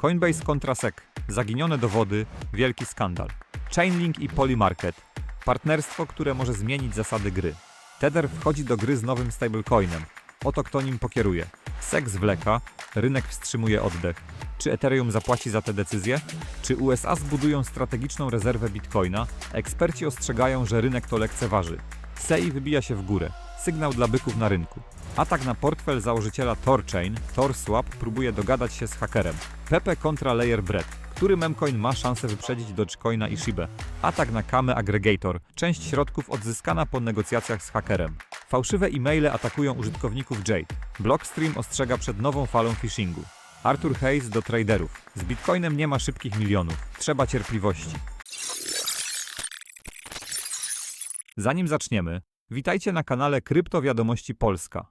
Coinbase kontra SEC. Zaginione dowody, wielki skandal. Chainlink i Polymarket. Partnerstwo, które może zmienić zasady gry. Tether wchodzi do gry z nowym stablecoinem. Oto kto nim pokieruje. SEC zwleka, rynek wstrzymuje oddech. Czy Ethereum zapłaci za te decyzje? Czy USA zbudują strategiczną rezerwę bitcoina? Eksperci ostrzegają, że rynek to lekceważy. SEI wybija się w górę. Sygnał dla byków na rynku. Atak na portfel założyciela TorChain, TorSwap próbuje dogadać się z hakerem. Pepe kontra Layer Bread. Który memcoin ma szansę wyprzedzić Dogecoina i Shibę? Atak na Kame Aggregator. Część środków odzyskana po negocjacjach z hakerem. Fałszywe e-maile atakują użytkowników Jade. Blockstream ostrzega przed nową falą phishingu. Arthur Hayes do traderów. Z Bitcoinem nie ma szybkich milionów. Trzeba cierpliwości. Zanim zaczniemy, witajcie na kanale Krypto Wiadomości Polska.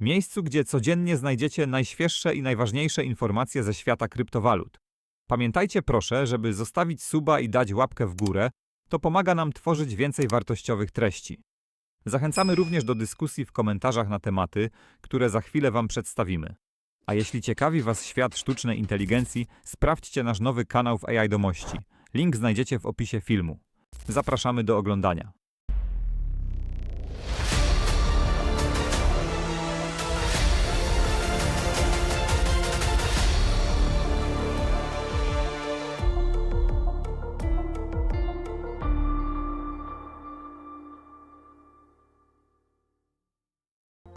Miejscu, gdzie codziennie znajdziecie najświeższe i najważniejsze informacje ze świata kryptowalut. Pamiętajcie proszę, żeby zostawić suba i dać łapkę w górę, to pomaga nam tworzyć więcej wartościowych treści. Zachęcamy również do dyskusji w komentarzach na tematy, które za chwilę Wam przedstawimy. A jeśli ciekawi Was świat sztucznej inteligencji, sprawdźcie nasz nowy kanał w AI Domości. Link znajdziecie w opisie filmu. Zapraszamy do oglądania.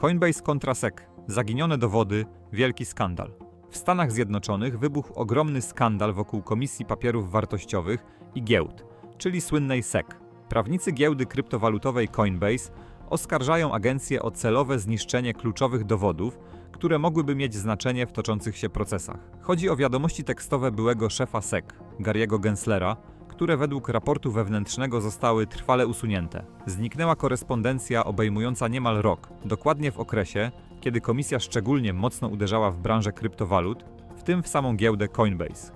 Coinbase kontra SEC. Zaginione dowody, wielki skandal. W Stanach Zjednoczonych wybuchł ogromny skandal wokół Komisji Papierów Wartościowych i Giełd, czyli słynnej SEC. Prawnicy giełdy kryptowalutowej Coinbase oskarżają agencję o celowe zniszczenie kluczowych dowodów, które mogłyby mieć znaczenie w toczących się procesach. Chodzi o wiadomości tekstowe byłego szefa SEC, Gary'ego Genslera, które według raportu wewnętrznego zostały trwale usunięte. Zniknęła korespondencja obejmująca niemal rok, dokładnie w okresie, kiedy komisja szczególnie mocno uderzała w branżę kryptowalut, w tym w samą giełdę Coinbase.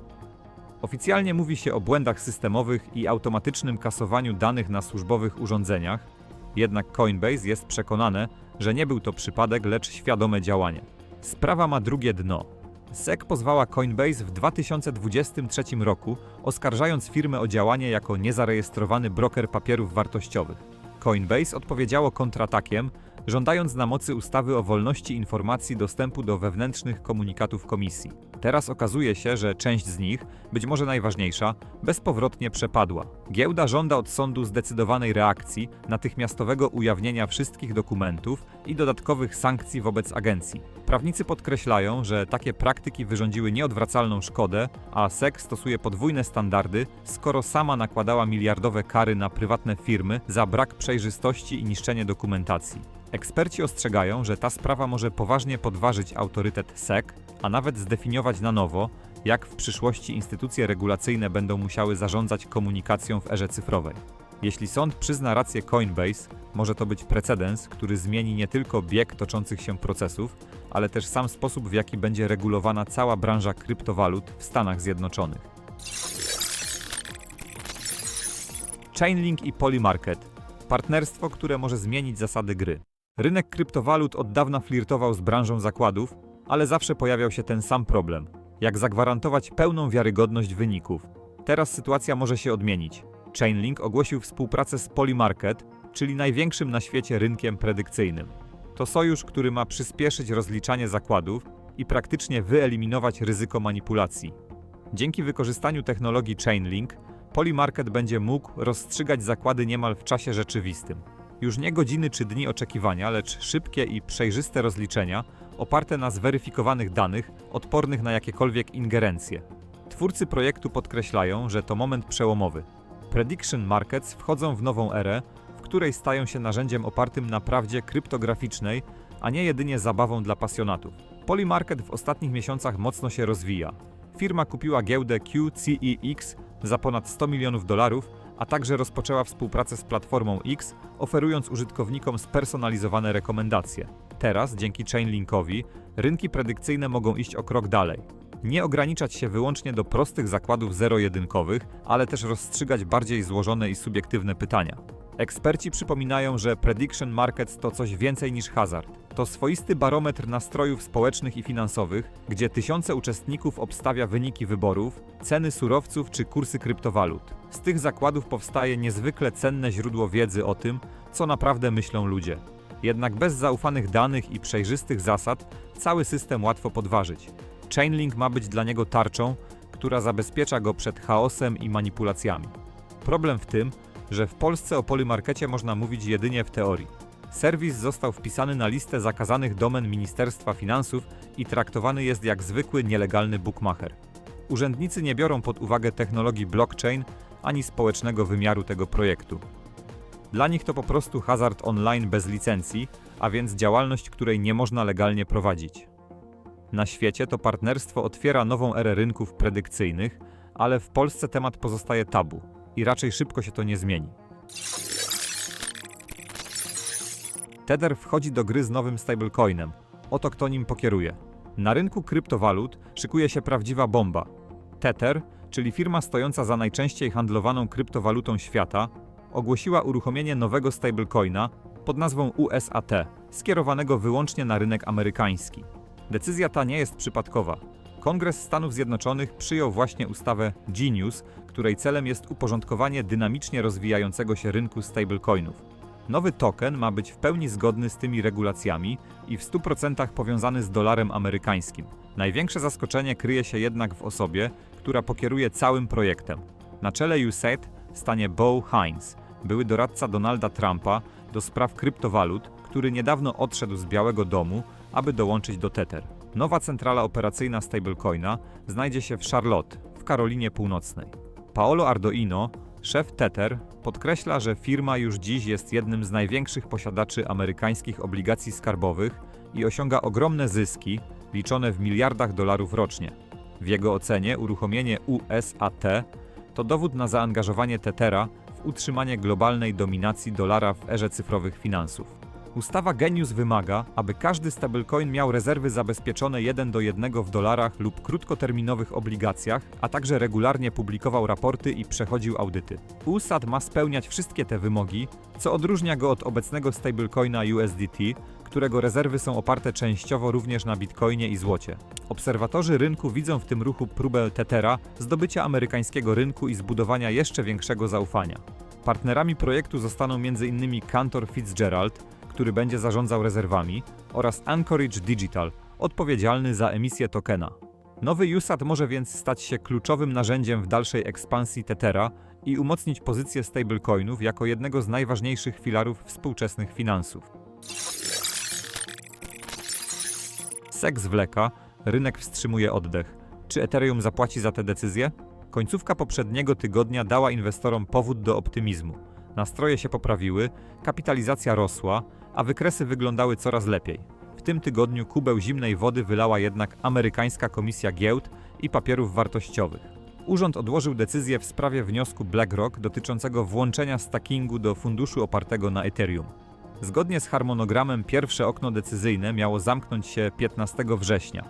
Oficjalnie mówi się o błędach systemowych i automatycznym kasowaniu danych na służbowych urządzeniach, jednak Coinbase jest przekonane, że nie był to przypadek, lecz świadome działanie. Sprawa ma drugie dno. SEC pozwała Coinbase w 2023 roku, oskarżając firmę o działanie jako niezarejestrowany broker papierów wartościowych. Coinbase odpowiedziało kontratakiem, żądając na mocy ustawy o wolności informacji dostępu do wewnętrznych komunikatów komisji. Teraz okazuje się, że część z nich, być może najważniejsza, bezpowrotnie przepadła. Giełda żąda od sądu zdecydowanej reakcji, natychmiastowego ujawnienia wszystkich dokumentów i dodatkowych sankcji wobec agencji. Prawnicy podkreślają, że takie praktyki wyrządziły nieodwracalną szkodę, a SEC stosuje podwójne standardy, skoro sama nakładała miliardowe kary na prywatne firmy za brak przejrzystości i niszczenie dokumentacji. Eksperci ostrzegają, że ta sprawa może poważnie podważyć autorytet SEC, a nawet zdefiniować na nowo, jak w przyszłości instytucje regulacyjne będą musiały zarządzać komunikacją w erze cyfrowej. Jeśli sąd przyzna rację Coinbase, może to być precedens, który zmieni nie tylko bieg toczących się procesów, ale też sam sposób, w jaki będzie regulowana cała branża kryptowalut w Stanach Zjednoczonych. Chainlink i Polymarket partnerstwo, które może zmienić zasady gry. Rynek kryptowalut od dawna flirtował z branżą zakładów, ale zawsze pojawiał się ten sam problem: jak zagwarantować pełną wiarygodność wyników. Teraz sytuacja może się odmienić. Chainlink ogłosił współpracę z Polymarket, czyli największym na świecie rynkiem predykcyjnym. To sojusz, który ma przyspieszyć rozliczanie zakładów i praktycznie wyeliminować ryzyko manipulacji. Dzięki wykorzystaniu technologii Chainlink, Polymarket będzie mógł rozstrzygać zakłady niemal w czasie rzeczywistym. Już nie godziny czy dni oczekiwania, lecz szybkie i przejrzyste rozliczenia oparte na zweryfikowanych danych, odpornych na jakiekolwiek ingerencje. Twórcy projektu podkreślają, że to moment przełomowy. Prediction Markets wchodzą w nową erę, w której stają się narzędziem opartym na prawdzie kryptograficznej, a nie jedynie zabawą dla pasjonatów. Polymarket w ostatnich miesiącach mocno się rozwija. Firma kupiła giełdę QCEX za ponad 100 milionów dolarów, a także rozpoczęła współpracę z platformą X, oferując użytkownikom spersonalizowane rekomendacje. Teraz, dzięki Chainlinkowi, rynki predykcyjne mogą iść o krok dalej. Nie ograniczać się wyłącznie do prostych zakładów zero-jedynkowych, ale też rozstrzygać bardziej złożone i subiektywne pytania. Eksperci przypominają, że prediction markets to coś więcej niż hazard. To swoisty barometr nastrojów społecznych i finansowych, gdzie tysiące uczestników obstawia wyniki wyborów, ceny surowców czy kursy kryptowalut. Z tych zakładów powstaje niezwykle cenne źródło wiedzy o tym, co naprawdę myślą ludzie. Jednak bez zaufanych danych i przejrzystych zasad cały system łatwo podważyć. Chainlink ma być dla niego tarczą, która zabezpiecza go przed chaosem i manipulacjami. Problem w tym, że w Polsce o polymarkecie można mówić jedynie w teorii. Serwis został wpisany na listę zakazanych domen Ministerstwa Finansów i traktowany jest jak zwykły nielegalny bookmacher. Urzędnicy nie biorą pod uwagę technologii blockchain ani społecznego wymiaru tego projektu. Dla nich to po prostu hazard online bez licencji, a więc działalność, której nie można legalnie prowadzić. Na świecie to partnerstwo otwiera nową erę rynków predykcyjnych, ale w Polsce temat pozostaje tabu i raczej szybko się to nie zmieni. Tether wchodzi do gry z nowym stablecoinem. Oto kto nim pokieruje. Na rynku kryptowalut szykuje się prawdziwa bomba. Tether, czyli firma stojąca za najczęściej handlowaną kryptowalutą świata, ogłosiła uruchomienie nowego stablecoina pod nazwą USAT, skierowanego wyłącznie na rynek amerykański. Decyzja ta nie jest przypadkowa. Kongres Stanów Zjednoczonych przyjął właśnie ustawę Genius, której celem jest uporządkowanie dynamicznie rozwijającego się rynku stablecoinów. Nowy token ma być w pełni zgodny z tymi regulacjami i w 100% powiązany z dolarem amerykańskim. Największe zaskoczenie kryje się jednak w osobie, która pokieruje całym projektem. Na czele USAID stanie Bo Hines, były doradca Donalda Trumpa do spraw kryptowalut, który niedawno odszedł z Białego Domu, aby dołączyć do Tether. Nowa centrala operacyjna stablecoina znajdzie się w Charlotte, w Karolinie Północnej. Paolo Ardoino, szef Tether, podkreśla, że firma już dziś jest jednym z największych posiadaczy amerykańskich obligacji skarbowych i osiąga ogromne zyski, liczone w miliardach dolarów rocznie. W jego ocenie uruchomienie USAT to dowód na zaangażowanie Tethera w utrzymanie globalnej dominacji dolara w erze cyfrowych finansów. Ustawa Genius wymaga, aby każdy stablecoin miał rezerwy zabezpieczone 1 do 1 w dolarach lub krótkoterminowych obligacjach, a także regularnie publikował raporty i przechodził audyty. USAT ma spełniać wszystkie te wymogi, co odróżnia go od obecnego stablecoina USDT, którego rezerwy są oparte częściowo również na bitcoinie i złocie. Obserwatorzy rynku widzą w tym ruchu próbę Tethera zdobycia amerykańskiego rynku i zbudowania jeszcze większego zaufania. Partnerami projektu zostaną m.in. Cantor Fitzgerald, który będzie zarządzał rezerwami, oraz Anchorage Digital, odpowiedzialny za emisję tokena. Nowy USAT może więc stać się kluczowym narzędziem w dalszej ekspansji Tethera i umocnić pozycję stablecoinów jako jednego z najważniejszych filarów współczesnych finansów. SEC zwleka, rynek wstrzymuje oddech. Czy Ethereum zapłaci za tę decyzję? Końcówka poprzedniego tygodnia dała inwestorom powód do optymizmu. Nastroje się poprawiły, kapitalizacja rosła, a wykresy wyglądały coraz lepiej. W tym tygodniu kubeł zimnej wody wylała jednak amerykańska komisja giełd i papierów wartościowych. Urząd odłożył decyzję w sprawie wniosku BlackRock dotyczącego włączenia stackingu do funduszu opartego na Ethereum. Zgodnie z harmonogramem pierwsze okno decyzyjne miało zamknąć się 15 września.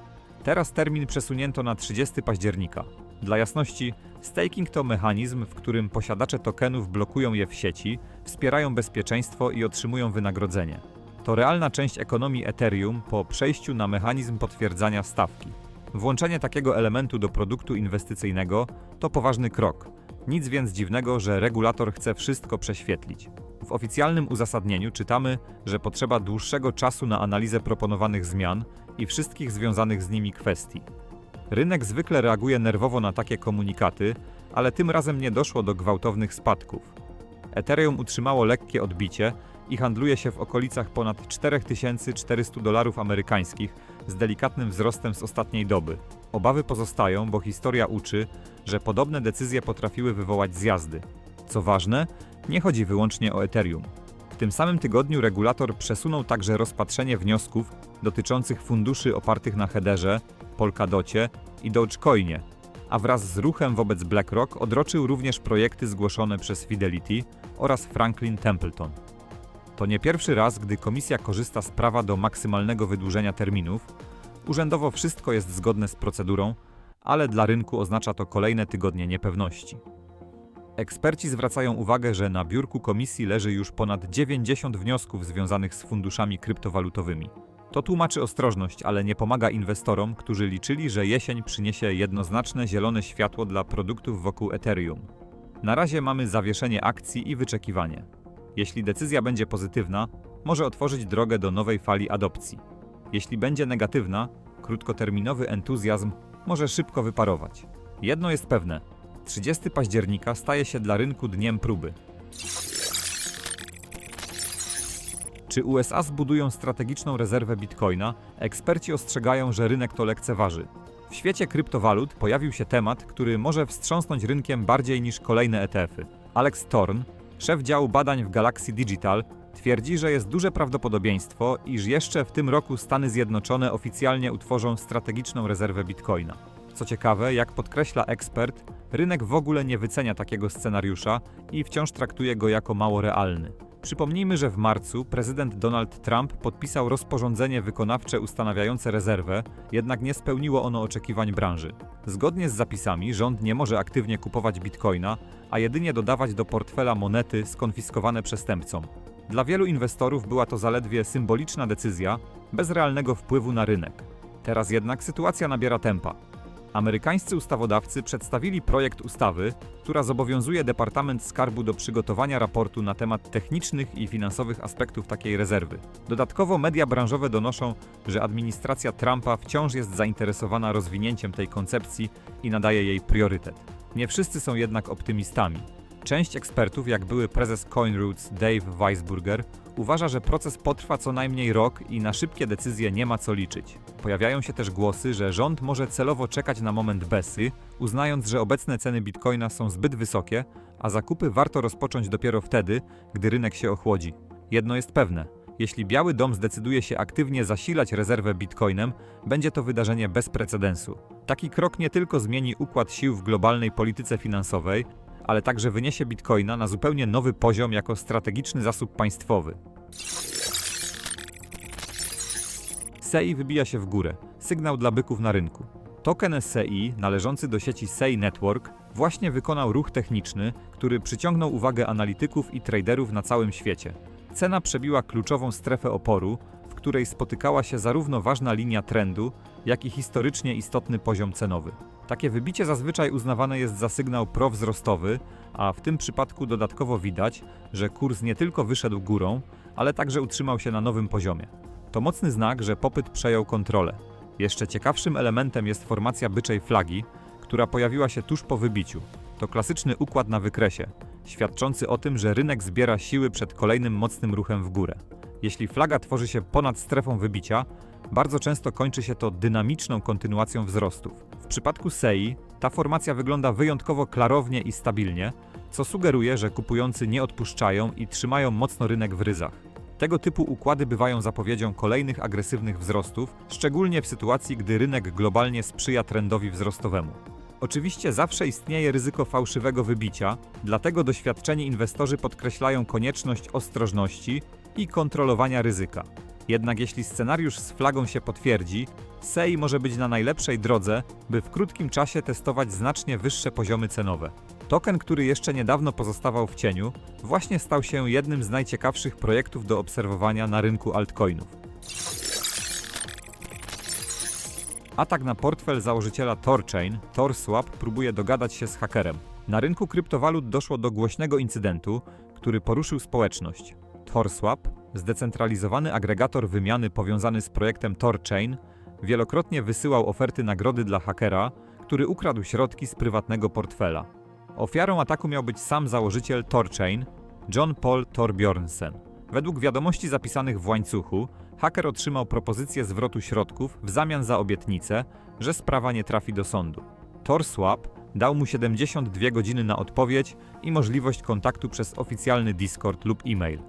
Teraz termin przesunięto na 30 października. Dla jasności, staking to mechanizm, w którym posiadacze tokenów blokują je w sieci, wspierają bezpieczeństwo i otrzymują wynagrodzenie. To realna część ekonomii Ethereum po przejściu na mechanizm potwierdzania stawki. Włączenie takiego elementu do produktu inwestycyjnego to poważny krok. Nic więc dziwnego, że regulator chce wszystko prześwietlić. W oficjalnym uzasadnieniu czytamy, że potrzeba dłuższego czasu na analizę proponowanych zmian i wszystkich związanych z nimi kwestii. Rynek zwykle reaguje nerwowo na takie komunikaty, ale tym razem nie doszło do gwałtownych spadków. Ethereum utrzymało lekkie odbicie i handluje się w okolicach ponad 4400 dolarów amerykańskich z delikatnym wzrostem z ostatniej doby. Obawy pozostają, bo historia uczy, że podobne decyzje potrafiły wywołać zjazdy. Co ważne, nie chodzi wyłącznie o Ethereum. W tym samym tygodniu regulator przesunął także rozpatrzenie wniosków dotyczących funduszy opartych na headerze, Polkadocie i Dogecoinie, a wraz z ruchem wobec BlackRock odroczył również projekty zgłoszone przez Fidelity oraz Franklin Templeton. To nie pierwszy raz, gdy komisja korzysta z prawa do maksymalnego wydłużenia terminów. Urzędowo wszystko jest zgodne z procedurą, ale dla rynku oznacza to kolejne tygodnie niepewności. Eksperci zwracają uwagę, że na biurku komisji leży już ponad 90 wniosków związanych z funduszami kryptowalutowymi. To tłumaczy ostrożność, ale nie pomaga inwestorom, którzy liczyli, że jesień przyniesie jednoznaczne zielone światło dla produktów wokół Ethereum. Na razie mamy zawieszenie akcji i wyczekiwanie. Jeśli decyzja będzie pozytywna, może otworzyć drogę do nowej fali adopcji. Jeśli będzie negatywna, krótkoterminowy entuzjazm może szybko wyparować. Jedno jest pewne: 30 października staje się dla rynku dniem próby. Czy USA zbudują strategiczną rezerwę bitcoina? Eksperci ostrzegają, że rynek to lekceważy. W świecie kryptowalut pojawił się temat, który może wstrząsnąć rynkiem bardziej niż kolejne ETF-y. Alex Thorn, szef działu badań w Galaxy Digital, twierdzi, że jest duże prawdopodobieństwo, iż jeszcze w tym roku Stany Zjednoczone oficjalnie utworzą strategiczną rezerwę bitcoina. Co ciekawe, jak podkreśla ekspert, rynek w ogóle nie wycenia takiego scenariusza i wciąż traktuje go jako mało realny. Przypomnijmy, że w marcu prezydent Donald Trump podpisał rozporządzenie wykonawcze ustanawiające rezerwę, jednak nie spełniło ono oczekiwań branży. Zgodnie z zapisami rząd nie może aktywnie kupować bitcoina, a jedynie dodawać do portfela monety skonfiskowane przestępcom. Dla wielu inwestorów była to zaledwie symboliczna decyzja, bez realnego wpływu na rynek. Teraz jednak sytuacja nabiera tempa. Amerykańscy ustawodawcy przedstawili projekt ustawy, która zobowiązuje Departament Skarbu do przygotowania raportu na temat technicznych i finansowych aspektów takiej rezerwy. Dodatkowo media branżowe donoszą, że administracja Trumpa wciąż jest zainteresowana rozwinięciem tej koncepcji i nadaje jej priorytet. Nie wszyscy są jednak optymistami. Część ekspertów, jak były prezes CoinRoots Dave Weisburger, uważa, że proces potrwa co najmniej rok i na szybkie decyzje nie ma co liczyć. Pojawiają się też głosy, że rząd może celowo czekać na moment Bessy, uznając, że obecne ceny bitcoina są zbyt wysokie, a zakupy warto rozpocząć dopiero wtedy, gdy rynek się ochłodzi. Jedno jest pewne. Jeśli Biały Dom zdecyduje się aktywnie zasilać rezerwę bitcoinem, będzie to wydarzenie bez precedensu. Taki krok nie tylko zmieni układ sił w globalnej polityce finansowej, ale także wyniesie bitcoina na zupełnie nowy poziom jako strategiczny zasób państwowy. SEI wybija się w górę. Sygnał dla byków na rynku. Token SEI, należący do sieci SEI Network, właśnie wykonał ruch techniczny, który przyciągnął uwagę analityków i traderów na całym świecie. Cena przebiła kluczową strefę oporu, w której spotykała się zarówno ważna linia trendu, jak i historycznie istotny poziom cenowy. Takie wybicie zazwyczaj uznawane jest za sygnał prowzrostowy, a w tym przypadku dodatkowo widać, że kurs nie tylko wyszedł górą, ale także utrzymał się na nowym poziomie. To mocny znak, że popyt przejął kontrolę. Jeszcze ciekawszym elementem jest formacja byczej flagi, która pojawiła się tuż po wybiciu. To klasyczny układ na wykresie, świadczący o tym, że rynek zbiera siły przed kolejnym mocnym ruchem w górę. Jeśli flaga tworzy się ponad strefą wybicia, bardzo często kończy się to dynamiczną kontynuacją wzrostów. W przypadku SEI ta formacja wygląda wyjątkowo klarownie i stabilnie, co sugeruje, że kupujący nie odpuszczają i trzymają mocno rynek w ryzach. Tego typu układy bywają zapowiedzią kolejnych agresywnych wzrostów, szczególnie w sytuacji, gdy rynek globalnie sprzyja trendowi wzrostowemu. Oczywiście zawsze istnieje ryzyko fałszywego wybicia, dlatego doświadczeni inwestorzy podkreślają konieczność ostrożności i kontrolowania ryzyka. Jednak jeśli scenariusz z flagą się potwierdzi, SEI może być na najlepszej drodze, by w krótkim czasie testować znacznie wyższe poziomy cenowe. Token, który jeszcze niedawno pozostawał w cieniu, właśnie stał się jednym z najciekawszych projektów do obserwowania na rynku altcoinów. Atak na portfel założyciela Torchain, TorSwap, próbuje dogadać się z hakerem. Na rynku kryptowalut doszło do głośnego incydentu, który poruszył społeczność. TorSwap, zdecentralizowany agregator wymiany powiązany z projektem Torchain, wielokrotnie wysyłał oferty nagrody dla hakera, który ukradł środki z prywatnego portfela. Ofiarą ataku miał być sam założyciel Torchain, John Paul Torbjornsen. Według wiadomości zapisanych w łańcuchu, haker otrzymał propozycję zwrotu środków w zamian za obietnicę, że sprawa nie trafi do sądu. TorSwap dał mu 72 godziny na odpowiedź i możliwość kontaktu przez oficjalny Discord lub e-mail.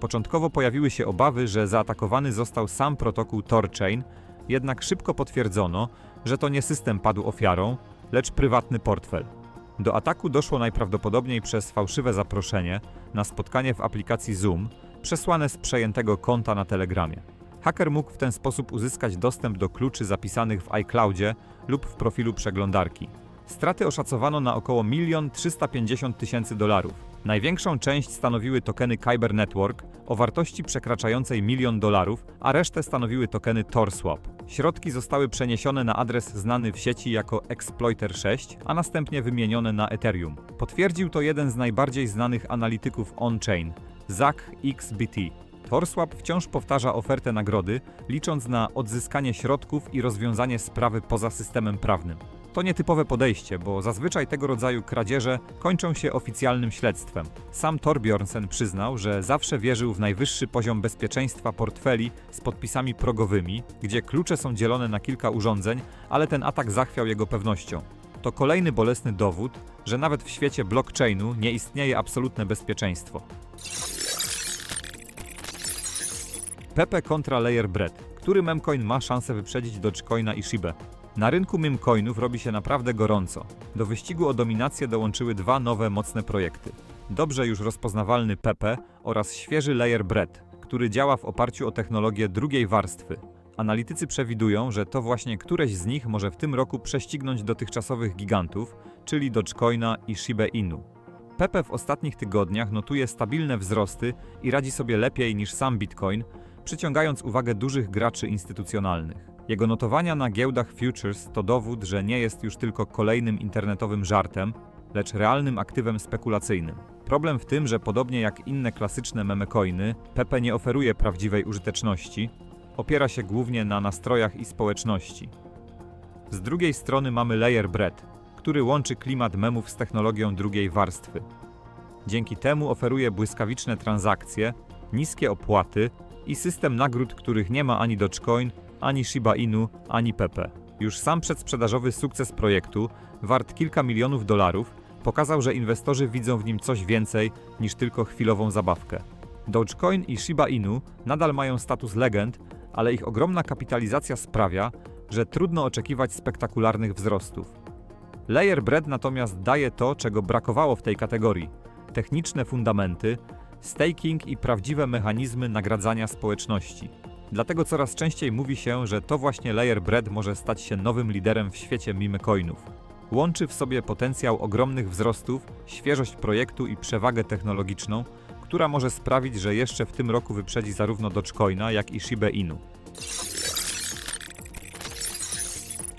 Początkowo pojawiły się obawy, że zaatakowany został sam protokół Torchain, jednak szybko potwierdzono, że to nie system padł ofiarą, lecz prywatny portfel. Do ataku doszło najprawdopodobniej przez fałszywe zaproszenie na spotkanie w aplikacji Zoom, przesłane z przejętego konta na Telegramie. Haker mógł w ten sposób uzyskać dostęp do kluczy zapisanych w iCloudzie lub w profilu przeglądarki. Straty oszacowano na około 1 350 tysięcy dolarów. Największą część stanowiły tokeny Kyber Network o wartości przekraczającej milion dolarów, a resztę stanowiły tokeny TorSwap. Środki zostały przeniesione na adres znany w sieci jako Exploiter 6, a następnie wymienione na Ethereum. Potwierdził to jeden z najbardziej znanych analityków on-chain, Zach XBT. TorSwap wciąż powtarza ofertę nagrody, licząc na odzyskanie środków i rozwiązanie sprawy poza systemem prawnym. To nietypowe podejście, bo zazwyczaj tego rodzaju kradzieże kończą się oficjalnym śledztwem. Sam Torbjornsen przyznał, że zawsze wierzył w najwyższy poziom bezpieczeństwa portfeli z podpisami progowymi, gdzie klucze są dzielone na kilka urządzeń, ale ten atak zachwiał jego pewnością. To kolejny bolesny dowód, że nawet w świecie blockchainu nie istnieje absolutne bezpieczeństwo. Pepe kontra Layer Bread. Który memcoin ma szansę wyprzedzić Dogecoina i Shibę? Na rynku memcoinów robi się naprawdę gorąco. Do wyścigu o dominację dołączyły dwa nowe mocne projekty. Dobrze już rozpoznawalny Pepe oraz świeży Layer Bread, który działa w oparciu o technologię drugiej warstwy. Analitycy przewidują, że to właśnie któreś z nich może w tym roku prześcignąć dotychczasowych gigantów, czyli Dogecoina i Shiba Inu. Pepe w ostatnich tygodniach notuje stabilne wzrosty i radzi sobie lepiej niż sam Bitcoin, przyciągając uwagę dużych graczy instytucjonalnych. Jego notowania na giełdach futures to dowód, że nie jest już tylko kolejnym internetowym żartem, lecz realnym aktywem spekulacyjnym. Problem w tym, że podobnie jak inne klasyczne memecoiny, Pepe nie oferuje prawdziwej użyteczności, opiera się głównie na nastrojach i społeczności. Z drugiej strony mamy Layer Bread, który łączy klimat memów z technologią drugiej warstwy. Dzięki temu oferuje błyskawiczne transakcje, niskie opłaty i system nagród, których nie ma ani Dogecoin, ani Shiba Inu, ani Pepe. Już sam przedsprzedażowy sukces projektu, wart kilka milionów dolarów, pokazał, że inwestorzy widzą w nim coś więcej niż tylko chwilową zabawkę. Dogecoin i Shiba Inu nadal mają status legend, ale ich ogromna kapitalizacja sprawia, że trudno oczekiwać spektakularnych wzrostów. Layer Bread natomiast daje to, czego brakowało w tej kategorii: techniczne fundamenty, staking i prawdziwe mechanizmy nagradzania społeczności. Dlatego coraz częściej mówi się, że to właśnie Layer Bread może stać się nowym liderem w świecie meme coinów. Łączy w sobie potencjał ogromnych wzrostów, świeżość projektu i przewagę technologiczną, która może sprawić, że jeszcze w tym roku wyprzedzi zarówno Dogecoina, jak i Shiba Inu.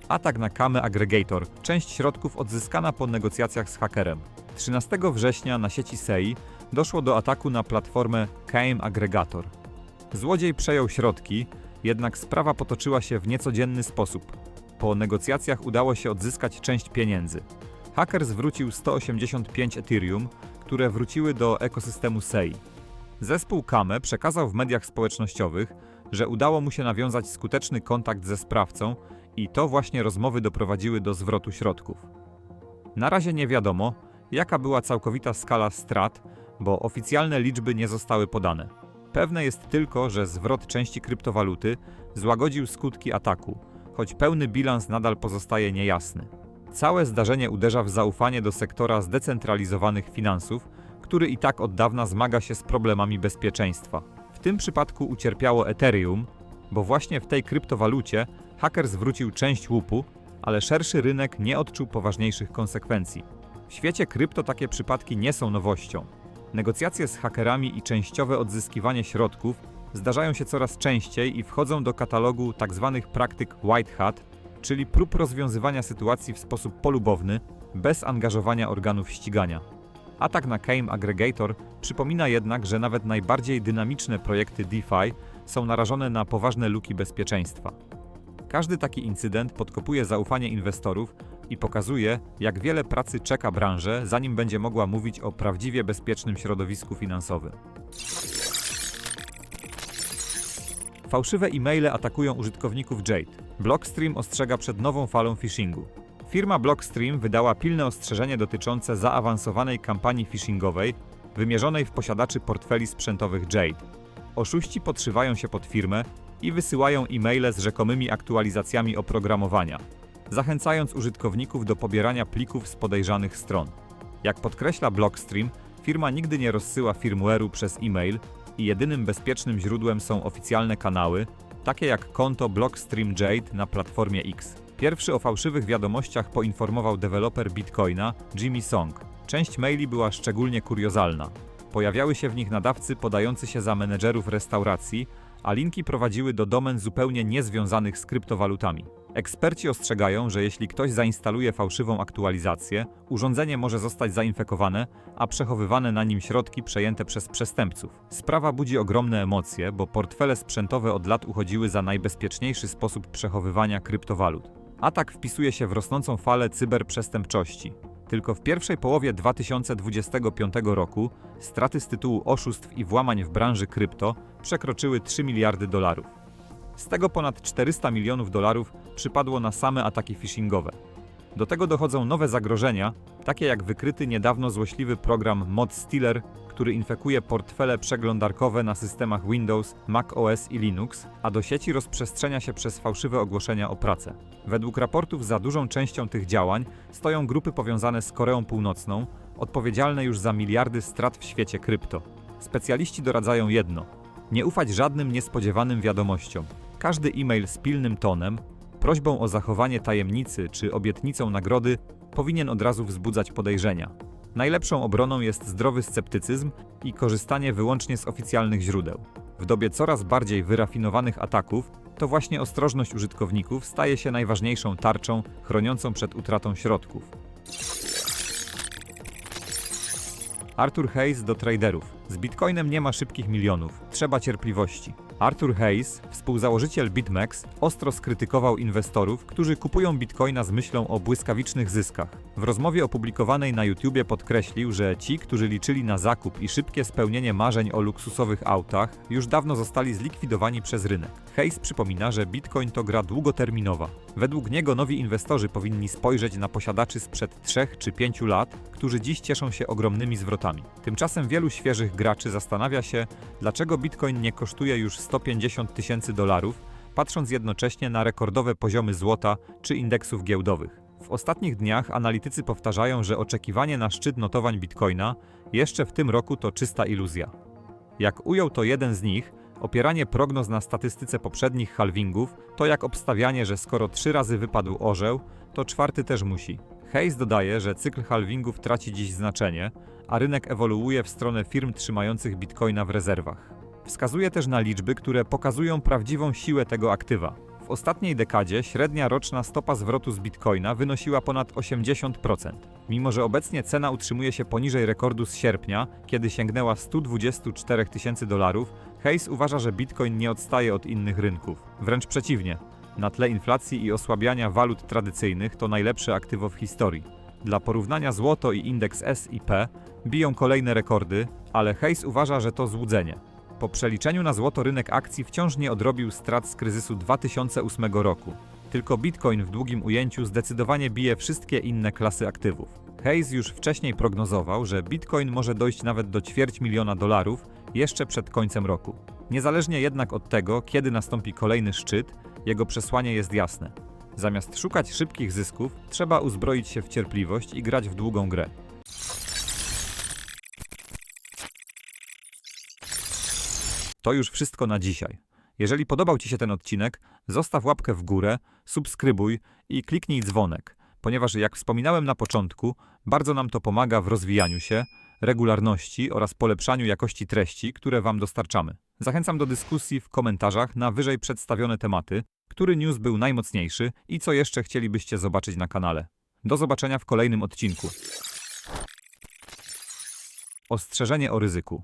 Atak na Kame Aggregator. Część środków odzyskana po negocjacjach z hakerem. 13 września na sieci SEI doszło do ataku na platformę Kame Aggregator. Złodziej przejął środki, jednak sprawa potoczyła się w niecodzienny sposób. Po negocjacjach udało się odzyskać część pieniędzy. Haker zwrócił 185 Ethereum, które wróciły do ekosystemu SEI. Zespół Kame przekazał w mediach społecznościowych, że udało mu się nawiązać skuteczny kontakt ze sprawcą i to właśnie rozmowy doprowadziły do zwrotu środków. Na razie nie wiadomo, jaka była całkowita skala strat, bo oficjalne liczby nie zostały podane. Pewne jest tylko, że zwrot części kryptowaluty złagodził skutki ataku, choć pełny bilans nadal pozostaje niejasny. Całe zdarzenie uderza w zaufanie do sektora zdecentralizowanych finansów, który i tak od dawna zmaga się z problemami bezpieczeństwa. W tym przypadku ucierpiało Ethereum, bo właśnie w tej kryptowalucie haker zwrócił część łupu, ale szerszy rynek nie odczuł poważniejszych konsekwencji. W świecie krypto takie przypadki nie są nowością. Negocjacje z hakerami i częściowe odzyskiwanie środków zdarzają się coraz częściej i wchodzą do katalogu tzw. praktyk white hat, czyli prób rozwiązywania sytuacji w sposób polubowny, bez angażowania organów ścigania. Atak na Kame Aggregator przypomina jednak, że nawet najbardziej dynamiczne projekty DeFi są narażone na poważne luki bezpieczeństwa. Każdy taki incydent podkopuje zaufanie inwestorów i pokazuje, jak wiele pracy czeka branżę, zanim będzie mogła mówić o prawdziwie bezpiecznym środowisku finansowym. Fałszywe e-maile atakują użytkowników Jade. Blockstream ostrzega przed nową falą phishingu. Firma Blockstream wydała pilne ostrzeżenie dotyczące zaawansowanej kampanii phishingowej wymierzonej w posiadaczy portfeli sprzętowych Jade. Oszuści podszywają się pod firmę i wysyłają e-maile z rzekomymi aktualizacjami oprogramowania, zachęcając użytkowników do pobierania plików z podejrzanych stron. Jak podkreśla Blockstream, firma nigdy nie rozsyła firmware'u przez e-mail i jedynym bezpiecznym źródłem są oficjalne kanały, takie jak konto Blockstream Jade na platformie X. Pierwszy o fałszywych wiadomościach poinformował deweloper Bitcoina Jimmy Song. Część maili była szczególnie kuriozalna. Pojawiały się w nich nadawcy podający się za menedżerów restauracji, a linki prowadziły do domen zupełnie niezwiązanych z kryptowalutami. Eksperci ostrzegają, że jeśli ktoś zainstaluje fałszywą aktualizację, urządzenie może zostać zainfekowane, a przechowywane na nim środki przejęte przez przestępców. Sprawa budzi ogromne emocje, bo portfele sprzętowe od lat uchodziły za najbezpieczniejszy sposób przechowywania kryptowalut. Atak wpisuje się w rosnącą falę cyberprzestępczości. Tylko w pierwszej połowie 2025 roku straty z tytułu oszustw i włamań w branży krypto przekroczyły 3 miliardy dolarów. Z tego ponad 400 milionów dolarów przypadło na same ataki phishingowe. Do tego dochodzą nowe zagrożenia, takie jak wykryty niedawno złośliwy program Mod Stealer, który infekuje portfele przeglądarkowe na systemach Windows, Mac OS i Linux, a do sieci rozprzestrzenia się przez fałszywe ogłoszenia o pracę. Według raportów za dużą częścią tych działań stoją grupy powiązane z Koreą Północną, odpowiedzialne już za miliardy strat w świecie krypto. Specjaliści doradzają jedno: nie ufać żadnym niespodziewanym wiadomościom. Każdy e-mail z pilnym tonem, prośbą o zachowanie tajemnicy czy obietnicą nagrody powinien od razu wzbudzać podejrzenia. Najlepszą obroną jest zdrowy sceptycyzm i korzystanie wyłącznie z oficjalnych źródeł. W dobie coraz bardziej wyrafinowanych ataków, to właśnie ostrożność użytkowników staje się najważniejszą tarczą chroniącą przed utratą środków. Arthur Hayes do traderów. Z Bitcoinem nie ma szybkich milionów, trzeba cierpliwości. Arthur Hayes, współzałożyciel BitMEX, ostro skrytykował inwestorów, którzy kupują Bitcoina z myślą o błyskawicznych zyskach. W rozmowie opublikowanej na YouTubie podkreślił, że ci, którzy liczyli na zakup i szybkie spełnienie marzeń o luksusowych autach, już dawno zostali zlikwidowani przez rynek. Hayes przypomina, że Bitcoin to gra długoterminowa. Według niego nowi inwestorzy powinni spojrzeć na posiadaczy sprzed 3 czy 5 lat, którzy dziś cieszą się ogromnymi zwrotami. Tymczasem wielu świeżych graczy zastanawia się, dlaczego Bitcoin nie kosztuje już 150 tysięcy dolarów, patrząc jednocześnie na rekordowe poziomy złota czy indeksów giełdowych. W ostatnich dniach analitycy powtarzają, że oczekiwanie na szczyt notowań Bitcoina jeszcze w tym roku to czysta iluzja. Jak ujął to jeden z nich, opieranie prognoz na statystyce poprzednich halvingów to jak obstawianie, że skoro trzy razy wypadł orzeł, to czwarty też musi. Hayes dodaje, że cykl halvingów traci dziś znaczenie, a rynek ewoluuje w stronę firm trzymających bitcoina w rezerwach. Wskazuje też na liczby, które pokazują prawdziwą siłę tego aktywa. W ostatniej dekadzie średnia roczna stopa zwrotu z bitcoina wynosiła ponad 80%. Mimo, że obecnie cena utrzymuje się poniżej rekordu z sierpnia, kiedy sięgnęła 124 tysięcy dolarów, Hayes uważa, że bitcoin nie odstaje od innych rynków. Wręcz przeciwnie. Na tle inflacji i osłabiania walut tradycyjnych to najlepsze aktywo w historii. Dla porównania złoto i indeks SIP biją kolejne rekordy, ale Hayes uważa, że to złudzenie. Po przeliczeniu na złoto rynek akcji wciąż nie odrobił strat z kryzysu 2008 roku. Tylko Bitcoin w długim ujęciu zdecydowanie bije wszystkie inne klasy aktywów. Hayes już wcześniej prognozował, że Bitcoin może dojść nawet do ćwierć miliona dolarów jeszcze przed końcem roku. Niezależnie jednak od tego, kiedy nastąpi kolejny szczyt, jego przesłanie jest jasne. Zamiast szukać szybkich zysków, trzeba uzbroić się w cierpliwość i grać w długą grę. To już wszystko na dzisiaj. Jeżeli podobał Ci się ten odcinek, zostaw łapkę w górę, subskrybuj i kliknij dzwonek, ponieważ jak wspominałem na początku, bardzo nam to pomaga w rozwijaniu się, regularności oraz polepszaniu jakości treści, które Wam dostarczamy. Zachęcam do dyskusji w komentarzach na wyżej przedstawione tematy, który news był najmocniejszy i co jeszcze chcielibyście zobaczyć na kanale. Do zobaczenia w kolejnym odcinku. Ostrzeżenie o ryzyku.